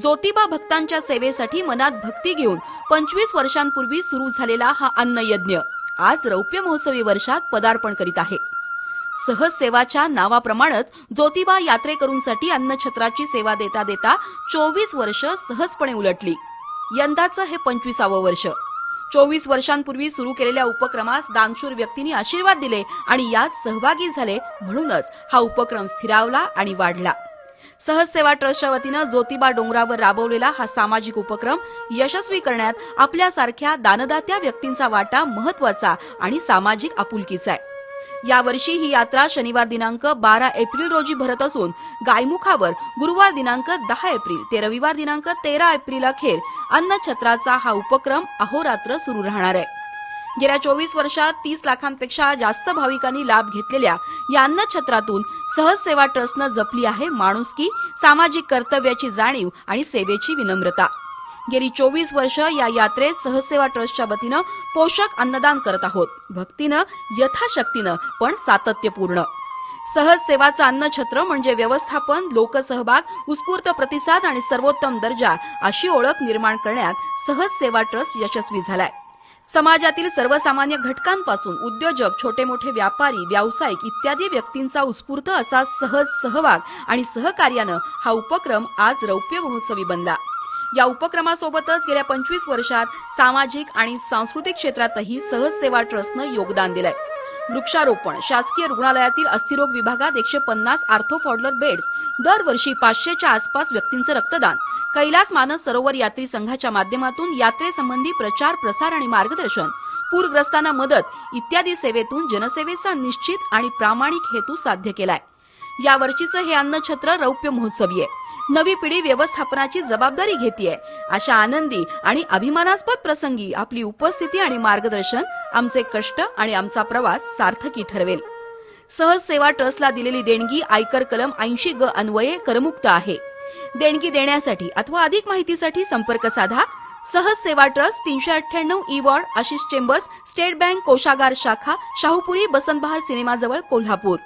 ज्योतिबा भक्तांच्या सेवेसाठी मनात भक्ती घेऊन पंचवीस वर्षांपूर्वी सुरू झालेला हा अन्नयज्ञ आज रौप्य महोत्सवी वर्षात पदार्पण करीत आहे. सहज सेवाच्या नावाप्रमाणेच ज्योतिबा यात्रेकरूंसाठी अन्नछत्राची सेवा देता देता चोवीस वर्ष सहजपणे उलटली. यंदाचं हे पंचवीसावं वर्ष. चोवीस वर्षांपूर्वी सुरू केलेल्या उपक्रमास दानशूर व्यक्तींनी आशीर्वाद दिले आणि यात सहभागी झाले म्हणूनच हा उपक्रम स्थिरावला आणि वाढला. सहज सेवा ट्रस्टच्या वतीनं ज्योतिबा डोंगरावर राबवलेला हा सामाजिक उपक्रम यशस्वी करण्यात आपल्यासारख्या दानदात्या व्यक्तींचा वाटा महत्त्वाचा आणि सामाजिक आपुलकीचा आहे. यावर्षी ही यात्रा शनिवार दिनांक बारा एप्रिल रोजी भरत असून गायमुखावर गुरुवार दिनांक दहा एप्रिल ते रविवार दिनांक तेरा एप्रिल अखेर अन्नछत्राचा हा उपक्रम अहोरात्र सुरू राहणार आहे. गेल्या चोवीस वर्षात तीस लाखांपेक्षा जास्त भाविकांनी लाभ घेतलेल्या या अन्नछत्रातून सहज सेवा ट्रस्टनं जपली आहे माणुसकी सामाजिक कर्तव्याची जाणीव आणि सेवेची विनम्रता. गेली चोवीस वर्ष या यात्रेत सहसेवा ट्रस्टच्या वतीनं पोषक अन्नदान करत आहोत. भक्तीनं यथाशक्तीनं पण सातत्यपूर्ण. सहज सेवाचं अन्नछत्र म्हणजे व्यवस्थापन लोकसहभाग उत्स्फूर्त प्रतिसाद आणि सर्वोत्तम दर्जा अशी ओळख निर्माण करण्यात सहज सेवा ट्रस्ट यशस्वी झालाय. समाजातील सर्वसामान्य घटकांपासून उद्योजक छोटे मोठे व्यापारी व्यावसायिक इत्यादी व्यक्तींचा उत्स्फूर्त असा सहज सहभाग आणि सहकार्यानं हा उपक्रम आज रौप्य महोत्सवी बनला. या उपक्रमासोबतच गेल्या पंचवीस वर्षात सामाजिक आणि सांस्कृतिक क्षेत्रातही सहज सेवा ट्रस्टनं योगदान दिलंय. वृक्षारोपण शासकीय रुग्णालयातील अस्थिरोग विभागात एकशे पन्नास आर्थोफॉडलर बेड्स दरवर्षी पाचशेच्या आसपास व्यक्तींचं रक्तदान कैलास मानस सरोवर यात्री संघाच्या माध्यमातून यात्रेसंबंधी प्रचार प्रसार आणि मार्गदर्शन. पूरग्रस्तांना मदत इत्यादी सेवेतून जनसेवेचा निश्चित आणि प्रामाणिक हेतू साध्य केलाय. यावर्षीचं हे अन्नछत्र रौप्य महोत्सवी आहे. नवी पिढी व्यवस्थापनाची जबाबदारी घेतीये. अशा आनंदी आणि अभिमानास्पद प्रसंगी आपली उपस्थिती आणि मार्गदर्शन आमचे कष्ट आणि आमचा प्रवास सार्थकी ठरवेल. सहज सेवा ट्रस्टला दिलेली देणगी आयकर कलम ऐंशी ग अन्वये करमुक्त आहे. देणगी देण्यासाठी अथवा अधिक माहितीसाठी संपर्क साधा. सहज सेवा ट्रस्ट तीनशे अठ्ठ्याण्णव E ward Ashish chambers state bank कोषागार शाखा शाहूपुरी बसंतबहार सिनेमाजवळ कोल्हापूर.